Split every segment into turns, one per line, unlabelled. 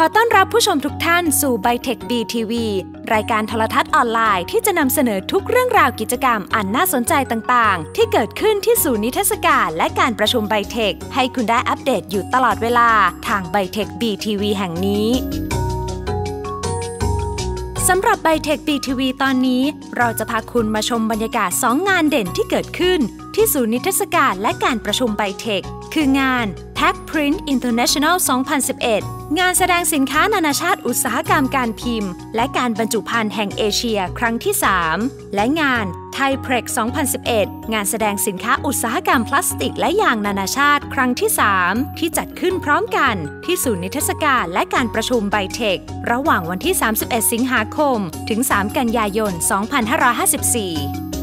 ขอต้อนรับผู้ชมทุกท่านสู่ b เทคบีทีวีรายการโทรทัศน์ออนไลน์ที่จะนำเสนอทุกเรื่องราวกิจกรรมอันน่าสนใจต่างๆ ที่เกิดขึ้นที่ศูนย์นิทรรศการและการประชุมไบเทคให้คุณได้อัปเดตอยู่ตลอดเวลาทาง b เทคบีทีวีแห่งนี้สำหรับไบเทคบีทีวีตอนนี้ เราจะพาคุณมาชมบรรยากาศ 2 งานเด่นที่เกิดขึ้น ที่ศูนย์นิทรรศการและการประชุมไบเทค คืองาน Pack Print International 2011 งานแสดงสินค้านานาชาติอุตสาหกรรมการพิมพ์ และการบรรจุภัณฑ์แห่งเอเชียครั้งที่ 3 และงาน Thai Prex 2011 งานแสดงสินค้าอุตสาหกรรมพลาสติกและยางนานาชาติครั้งที่ 3 ที่จัดขึ้นพร้อมกันที่ศูนย์นิทรรศการและการประชุมไบเทค ระหว่างวันที่ 31 สิงหาคม ถึง 3 กันยายน 2554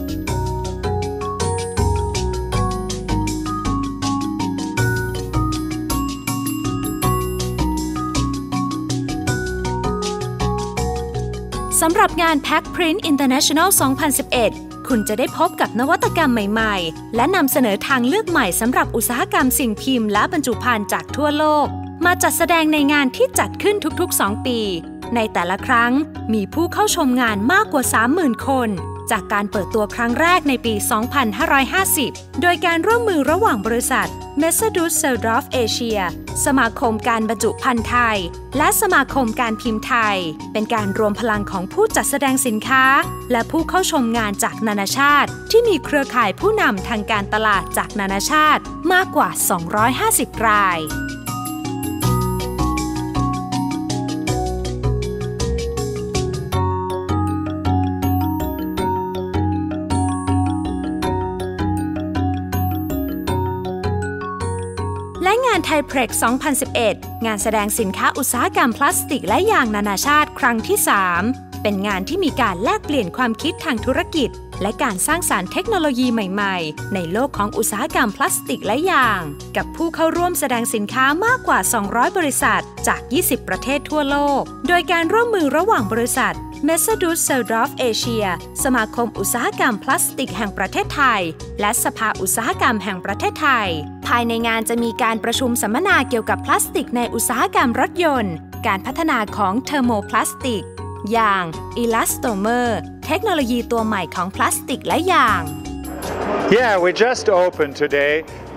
สำหรับงาน Pack Print International 2011 คุณจะได้พบกับนวัตกรรมใหม่ ๆ และนำเสนอทางเลือกใหม่สำหรับอุตสาหกรรมสิ่งพิมพ์และบรรจุภัณฑ์จากทั่วโลก มาจัดแสดงในงานที่จัดขึ้นทุกๆ 2 ปี ในแต่ละครั้งมีผู้เข้าชมงานมากกว่า 30,000 คน จากการเปิดตัวครั้งแรกในปี 2550 โดยการร่วมมือระหว่างบริษัท m e s s a d u s s e l d o r f Asia สมาคมการบรรจุภัณฑ์ไทย และสมาคมการพิมพ์ไทย เป็นการรวมพลังของผู้จัดแสดงสินค้า และผู้เข้าชมงานจากนานาชาติ ที่มีเครือข่ายผู้นำทางการตลาดจากนานาชาติมากกว่า 250 ราย และงานไทยเพร็ก2011 งานแสดงสินค้าอุตสาหกรรมพลาสติกและยางนานาชาติครั้งที่ 3 เป็นงานที่มีการแลกเปลี่ยนความคิดทางธุรกิจ และการสร้างสารรค์เทคโนโลยีใหม่ๆ ในโลกของอุตสาหกรรมพลาสติกและยาง กับผู้เข้าร่วมแสดงสินค้ามากกว่า 200 บริษัท จาก 20 ประเทศทั่วโลก โดยการร่วมมือระหว่างบริษัท m e s s a d u s s e l d o r f Asia สมาคมอุตสาหกรรมพลาสติกแห่งประเทศไทย และสภาอุตสาหกรรมแห่งประเทศไทย ภายในงานจะมีการประชุมสัมมนาเกี่ยวกับพลาสติกในอุตสาหกรรมรถยนต์ การพัฒนาของเทอร์โมพลาสติก อย่างอิลาสโตเมอร์เทคโนโลยีตัวใหม่ของพลาสติกและยาง
Yeah, we just opened today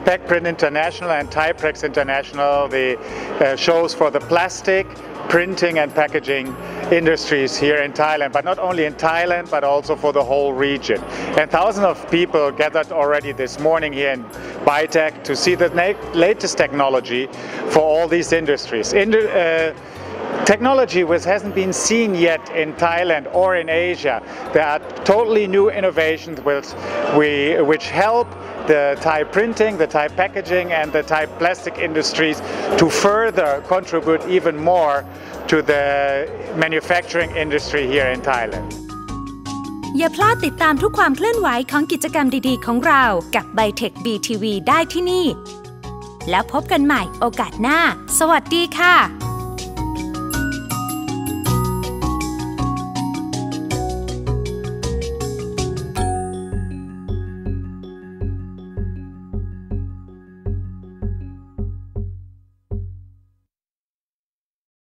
Packprint International and Typrex International, the uh, shows for the plastic, printing and packaging industries here in Thailand, but not only in Thailand, but also for the whole region. And thousands of people gathered already this morning here in Bitech to see the latest technology for all these industries. In, uh, technology which hasn't been seen yet in Thailand or in Asia. There are totally new innovations which, we, which help the Thai printing, the Thai packaging and the Thai plastic industries to further contribute even more to the manufacturing industry here in Thailand.
อย่าพลาดติดตามทุกความเคลื่อนไหวของกิจกรรมดีๆของเรากับ b เทคบีทีวีได้ที่นี่ แล้วพบกันใหม่โอกาสหน้า สวัสดีค่ะ